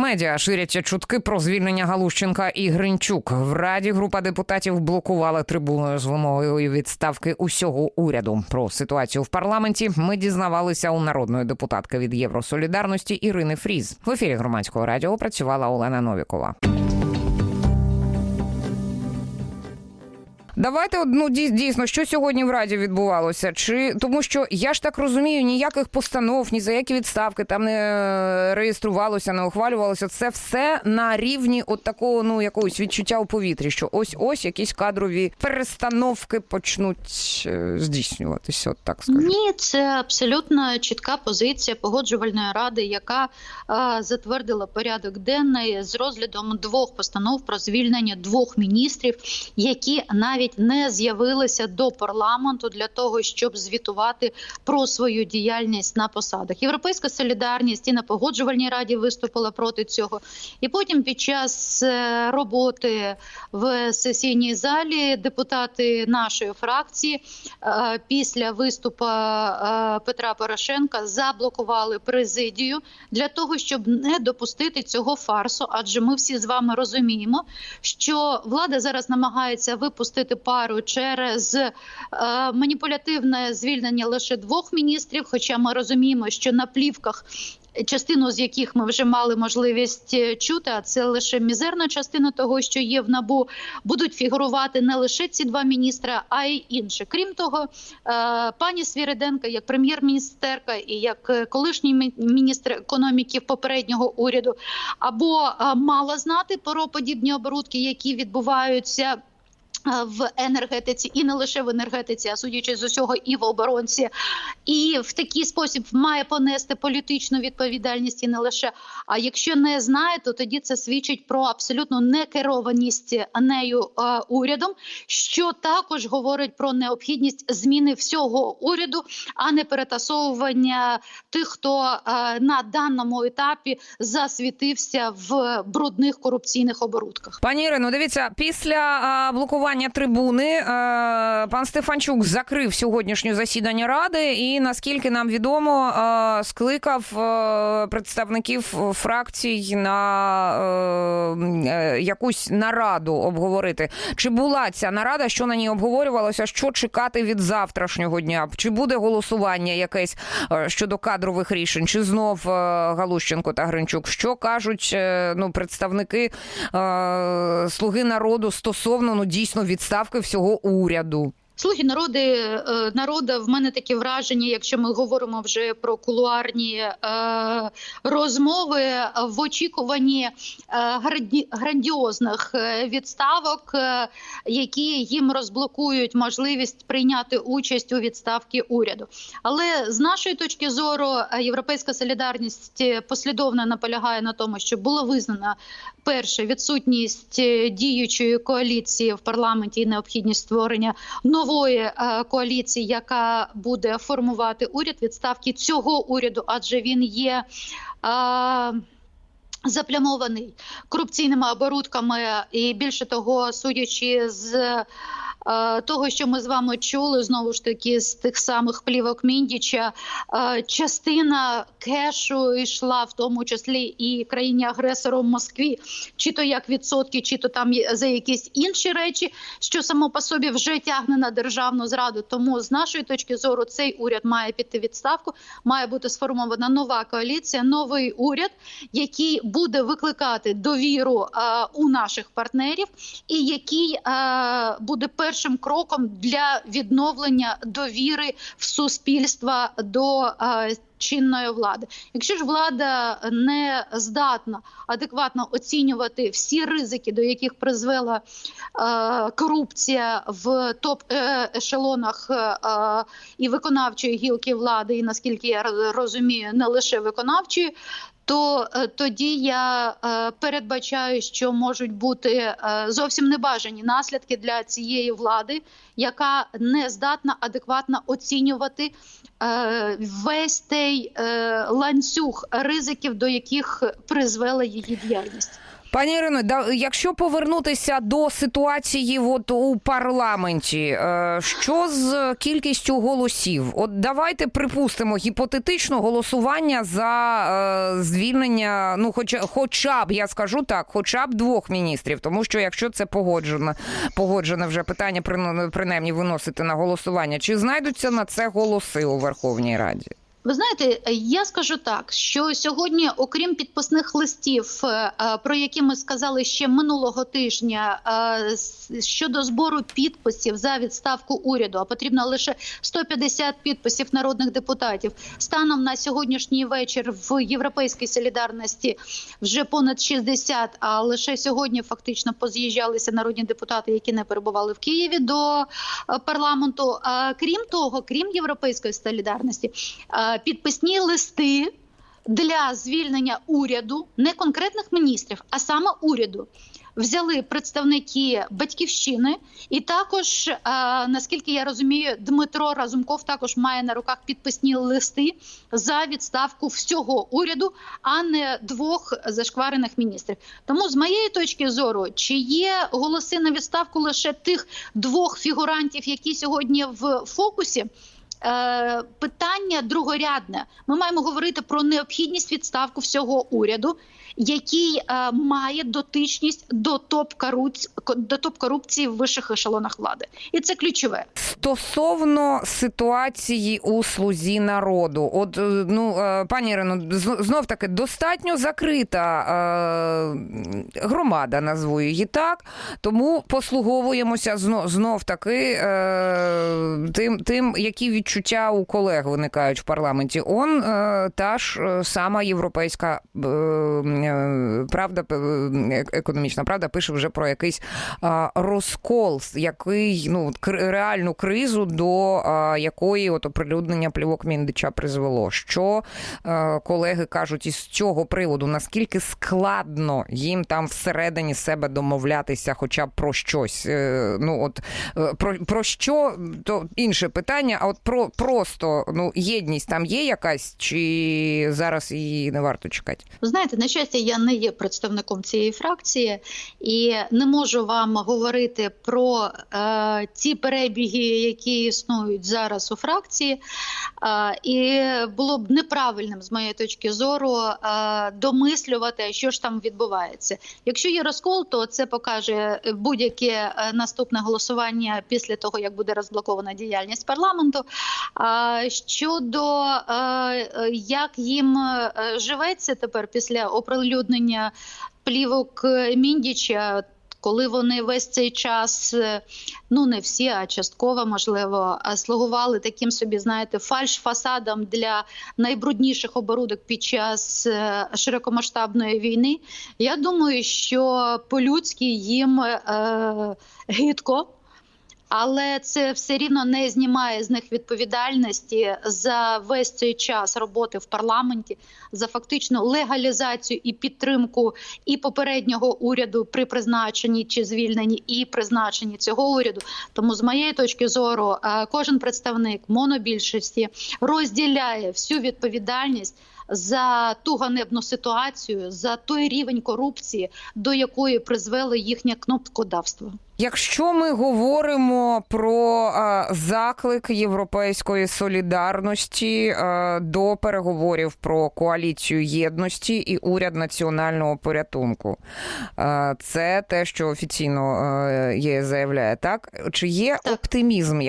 медіа ширяться чутки про звільнення Галущенка і Гринчук. В раді група депутатів блокувала трибуною з вимогою відставки усього уряду. Про ситуацію в парламенті ми дізнавалися у народної депутатки від Євросолідарності Ірини Фріз. В ефірі громадського радіо працювала Олена Новікова. Давайте дій- дійсно, що сьогодні в раді відбувалося. Чи тому, що я ж так розумію, ніяких постанов, ні за які відставки там не е, реєструвалося, не ухвалювалося. Це все на рівні от такого ну якогось відчуття у повітрі, що ось ось якісь кадрові перестановки почнуть е, здійснюватися. От так скажу. Ні, це абсолютно чітка позиція погоджувальної ради, яка е, затвердила порядок денний з розглядом двох постанов про звільнення двох міністрів, які навіть не з'явилися до парламенту для того, щоб звітувати про свою діяльність на посадах. Європейська солідарність і на погоджувальній раді виступила проти цього. І потім, під час е, роботи в сесійній залі, депутати нашої фракції е, після виступу е, Петра Порошенка заблокували президію для того, щоб не допустити цього фарсу. Адже ми всі з вами розуміємо, що влада зараз намагається випустити пару через е, маніпулятивне звільнення лише двох міністрів. Хоча ми розуміємо, що на плівках. Частину з яких ми вже мали можливість е, чути, а це лише мізерна частина того, що є в набу, будуть фігурувати не лише ці два міністра, а й інші. Крім того, е, пані Свіриденка, як прем'єр-міністерка і як е, колишній міністр економіки попереднього уряду, або мала знати про подібні оборудки, які відбуваються. Е, В енергетиці і не лише в енергетиці, а судячи з усього, і в оборонці, і в такий спосіб має понести політичну відповідальність і не лише. А якщо не знає, то тоді це свідчить про абсолютну некерованість нею е, урядом, що також говорить про необхідність зміни всього уряду, а не перетасовування тих, хто е, на даному етапі засвітився в брудних корупційних оборудках. Пані Ірино, дивіться, після а, блокування трибуни. Пан Стефанчук закрив сьогоднішнє засідання ради, і наскільки нам відомо, скликав представників фракцій на е, е, якусь нараду обговорити. Чи була ця нарада, що на ній обговорювалося? Що чекати від завтрашнього дня? Чи буде голосування якесь е, щодо кадрових рішень? Чи знов е, Галущенко та Гринчук? Що кажуть е, ну представники е, слуги народу стосовно ну дійсно відставки всього уряду? Слуги народи е, народа в мене таке враження, якщо ми говоримо вже про кулуарні е, розмови в очікуванні е, грандіозних відставок, які їм розблокують можливість прийняти участь у відставці уряду. Але з нашої точки зору, європейська солідарність послідовно наполягає на тому, що було визнано перше відсутність діючої коаліції в парламенті і необхідність створення нової е, коаліції, яка буде формувати уряд відставки цього уряду, адже він є. Е, Заплямований корупційними оборудками, і більше того, судячи з того, що ми з вами чули, знову ж таки з тих самих плівок Міндіча, е, частина кешу йшла в тому числі і країні агресору Москві, чи то як відсотки, чи то там за якісь інші речі, що само по собі вже тягне на державну зраду. Тому з нашої точки зору цей уряд має піти відставку, має бути сформована нова коаліція, новий уряд, який буде викликати довіру е, у наших партнерів, і який е, буде першим кроком для відновлення довіри в суспільства до е, чинної влади. Якщо ж влада не здатна адекватно оцінювати всі ризики, до яких призвела е, корупція в топ е, ешелонах е, е, і виконавчої гілки влади, і наскільки я розумію, не лише виконавчої. То е, тоді я е, передбачаю, що можуть бути е, зовсім небажані наслідки для цієї влади, яка не здатна адекватно оцінювати весь той ланцюг ризиків, до яких призвела її діяльність. Пані Ірино, да, якщо повернутися до ситуації от у парламенті, е, що з кількістю голосів? От давайте припустимо гіпотетично голосування за е, звільнення, ну хоча, хоча б я скажу так, хоча б двох міністрів, тому що якщо це погоджено, погоджене вже питання, при- принаймні виносити на голосування, чи знайдуться на це голоси у Верховній Раді? Ви знаєте, я скажу так, що сьогодні, окрім підписних листів, е, е, про які ми сказали ще минулого тижня, е, щодо збору підписів за відставку уряду, а потрібно лише 150 підписів народних депутатів. Станом на сьогоднішній вечір в Європейській солідарності вже понад 60, А лише сьогодні фактично поз'їжджалися народні депутати, які не перебували в Києві до парламенту. Крім того, крім європейської солідарності, підписні листи для звільнення уряду, не конкретних міністрів, а саме уряду. Взяли представники батьківщини, і також, е, наскільки я розумію, Дмитро Разумков також має на руках підписні листи за відставку всього уряду, а не двох зашкварених міністрів. Тому, з моєї точки зору, чи є голоси на відставку лише тих двох фігурантів, які сьогодні в фокусі? Е, питання другорядне. Ми маємо говорити про необхідність відставку всього уряду, який е, має дотичність до топ до топ корупції в вищих ешелонах влади, і це ключове. Стосовно ситуації у слузі народу, от е, ну е, пані Ірино, знов таки достатньо закрита е, громада, назву її так. Тому послуговуємося знов, знов таки е, тим, тим, які відчуття у колег виникають в парламенті. Он е, та ж е, сама європейська е, правда, економічна правда пише вже про якийсь розкол, який ну реальну кризу, до якої от оприлюднення плівок Міндича призвело. Що колеги кажуть із цього приводу, наскільки складно їм там всередині себе домовлятися, хоча б про щось. Ну от про, про що то інше питання, а от про просто ну єдність там є якась, чи зараз її не варто чекати? Ви знаєте, на щастя, я не є представником цієї фракції і не можу вам говорити про е, ті перебіги, які існують зараз у фракції. Е, і було б неправильним з моєї точки зору е, домислювати, що ж там відбувається. Якщо є розкол, то це покаже будь-яке е, наступне голосування після того, як буде розблокована діяльність парламенту. Щодо е, як їм е, живеться тепер після оприлюднення плівок е, Міндіча. Коли вони весь цей час, ну не всі, а частково можливо, слугували таким собі, знаєте, фальш-фасадом для найбрудніших оборудок під час широкомасштабної війни. Я думаю, що по-людськи їм е, гидко. Але це все рівно не знімає з них відповідальності за весь цей час роботи в парламенті, за фактичну легалізацію і підтримку і попереднього уряду при призначенні чи звільненні, і призначенні цього уряду. Тому, з моєї точки зору, е, кожен представник монобільшості розділяє всю відповідальність. За ту ганебну ситуацію, за той рівень корупції, до якої призвело їхнє кнопкодавство. Якщо ми говоримо про е, заклик європейської солідарності е, до переговорів про коаліцію єдності і уряд національного порятунку, е, це те, що офіційно ЄС заявляє, так чи є Так. оптимізм,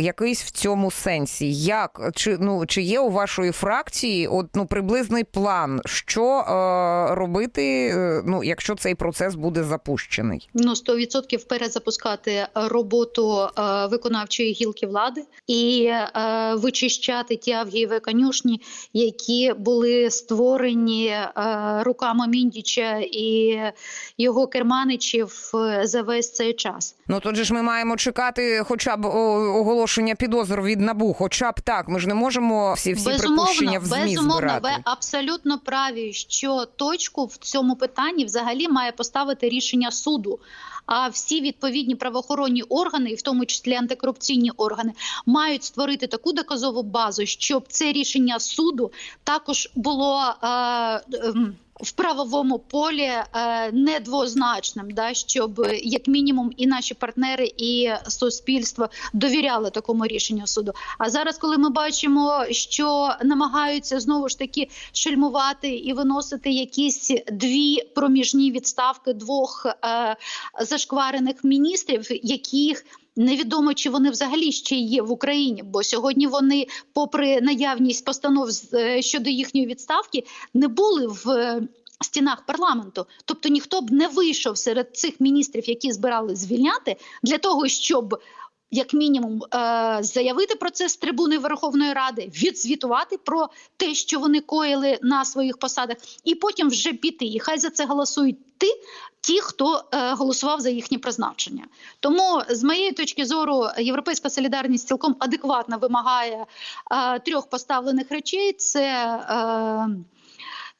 якийсь в цьому сенсі? Як чи ну чи є у вашої фракції от ну приблизний план, що е, робити, е, ну якщо цей процес буде запущений? Ну 100% перезапускати роботу е, виконавчої гілки влади і е, вичищати ті авгієві конюшні, які були створені е, руками Міндіча і його керманичів е, за весь цей час. Ну тут же ж ми маємо чекати, хоча б оголошення підозр від набу. Хоча б так. Ми ж не можемо всі всі припущення в змі безумовно, збирати. Абсолютно праві, що точку в цьому питанні взагалі має поставити рішення суду. А всі відповідні правоохоронні органи, і в тому числі антикорупційні органи, мають створити таку доказову базу, щоб це рішення суду також було. Е, ем, в правовому полі е, недвозначним, да, щоб як мінімум і наші партнери, і суспільство довіряли такому рішенню суду. А зараз, коли ми бачимо, що намагаються знову ж таки шельмувати і виносити якісь дві проміжні відставки двох е, зашкварених міністрів, яких Невідомо, чи вони взагалі ще є в Україні, бо сьогодні вони, попри наявність постанов е, щодо їхньої відставки, не були в е, стінах парламенту. Тобто ніхто б не вийшов серед цих міністрів, які збирали звільняти, для того, щоб як мінімум е, заявити про це з трибуни Верховної Ради, відзвітувати про те, що вони коїли на своїх посадах, і потім вже піти. І хай за це голосують ті, ті, хто е, голосував за їхнє призначення. Тому, з моєї точки зору, європейська солідарність цілком адекватно вимагає е, трьох поставлених речей: це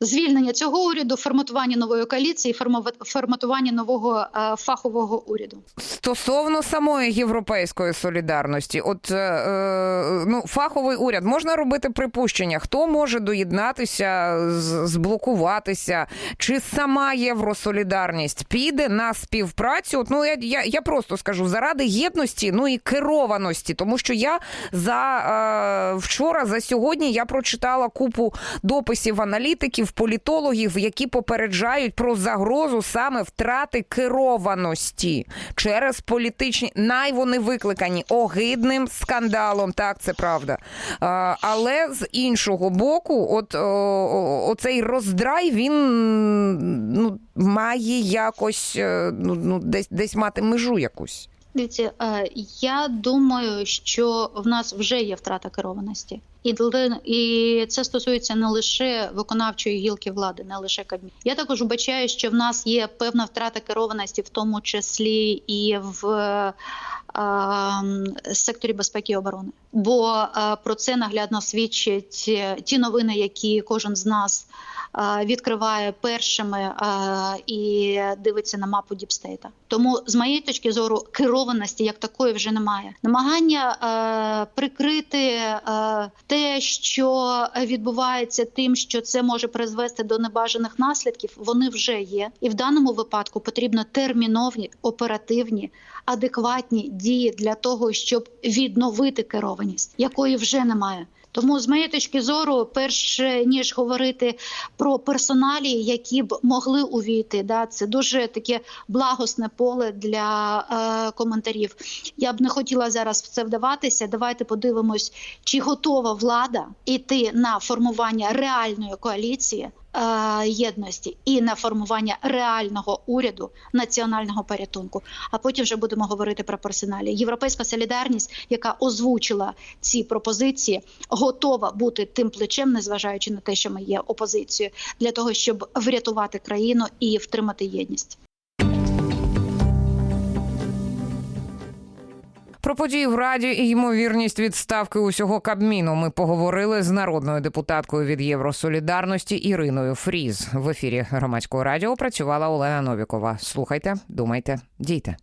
звільнення цього уряду, форматування нової коаліції, форматування нового е, фахового уряду. Стосовно самої європейської солідарності, от е, е, ну фаховий уряд можна робити припущення, хто може доєднатися, зблокуватися, чи сама євросолідарність піде на співпрацю? От, ну я, я, я просто скажу заради єдності, ну і керованості, тому що я за е, вчора, за сьогодні я прочитала купу дописів аналітиків, політологів, які попереджають про загрозу саме втрати керованості через політичні най вони викликані огидним скандалом. Так, це правда. Але з іншого боку, от оцей роздрай він ну, має якось е, ну, ну, десь, десь мати межу якусь. Дивіться, е, я думаю, що в нас вже є втрата керованості, і і це стосується не лише виконавчої гілки влади, не лише Кабміну. Я також вбачаю, що в нас є певна втрата керованості, в тому числі і в е, е, секторі безпеки і оборони. Бо е, про це наглядно свідчать е, ті новини, які кожен з нас е, відкриває першими і дивиться на мапу Діпстейта. Тому, з моєї точки зору, керованості як такої вже немає. Намагання прикрити те, що відбувається тим, що це може призвести до небажаних наслідків, вони вже є. І в даному випадку потрібно терміновні, оперативні, адекватні дії для того, щоб відновити керованість, якої вже немає. Тому, з моєї точки зору, перш ніж говорити про персоналії, які б могли увійти, да, це дуже таке благосне поле для е, коментарів. Я б не хотіла зараз в це вдаватися. Давайте подивимось, чи готова влада йти на формування реальної коаліції. Е, Єдності і на формування реального уряду національного порятунку. А потім вже будемо говорити про персоналі. Європейська солідарність, яка озвучила ці пропозиції, готова бути тим плечем, незважаючи на те, що ми є опозицією, для того, щоб врятувати країну і втримати єдність. Про події в Раді і ймовірність відставки усього Кабміну ми поговорили з народною депутаткою від Євросолідарності Іриною Фріз. В ефірі громадського радіо працювала Олена Новікова. Слухайте, думайте, дійте.